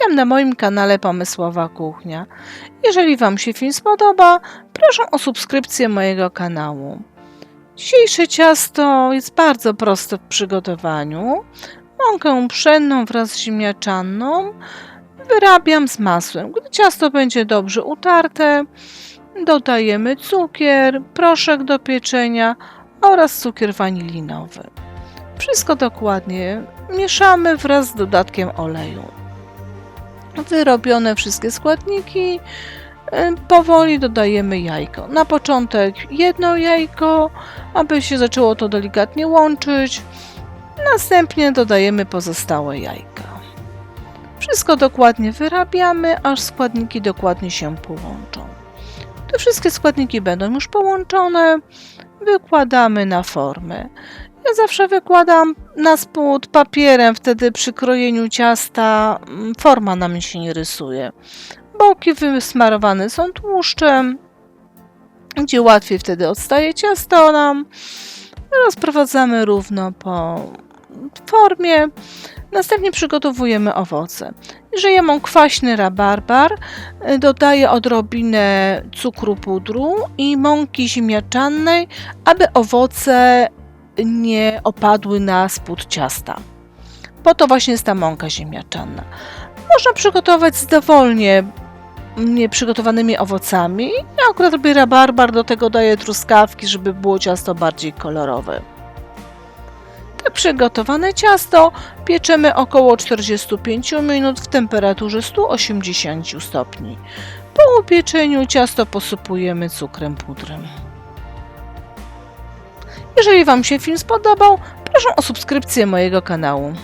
Witam na moim kanale Pomysłowa Kuchnia. Jeżeli Wam się film spodoba, proszę o subskrypcję mojego kanału. Dzisiejsze ciasto jest bardzo proste w przygotowaniu. Mąkę pszenną wraz z ziemniaczaną wyrabiam z masłem. Gdy ciasto będzie dobrze utarte, dodajemy cukier, proszek do pieczenia oraz cukier wanilinowy. Wszystko dokładnie mieszamy wraz z dodatkiem oleju. Wyrobione wszystkie składniki, y, powoli dodajemy jajko. Na początek jedno jajko, aby się zaczęło to delikatnie łączyć. Następnie dodajemy pozostałe jajka. Wszystko dokładnie wyrabiamy, aż składniki dokładnie się połączą. Gdy wszystkie składniki będą już połączone, wykładamy na formę. Zawsze wykładam na spód papierem, wtedy przy krojeniu ciasta mm, forma nam się nie rysuje. Boki wysmarowane są tłuszczem, gdzie łatwiej wtedy odstaje ciasto nam. Rozprowadzamy równo po formie. Następnie przygotowujemy owoce. Jeżeli ja mam kwaśny rabarbar, y, dodaję odrobinę cukru pudru i mąki ziemniaczanej, aby owoce nie opadły na spód ciasta. Po to właśnie jest ta mąka ziemniaczana. Można przygotować z dowolnie nieprzygotowanymi owocami. Ja akurat robię rabarbar, do tego daję truskawki, żeby było ciasto bardziej kolorowe. Tak przygotowane ciasto pieczemy około 45 minut w temperaturze 180 stopni. Po upieczeniu ciasto posypujemy cukrem pudrem. Jeżeli Wam się film spodobał, proszę o subskrypcję mojego kanału.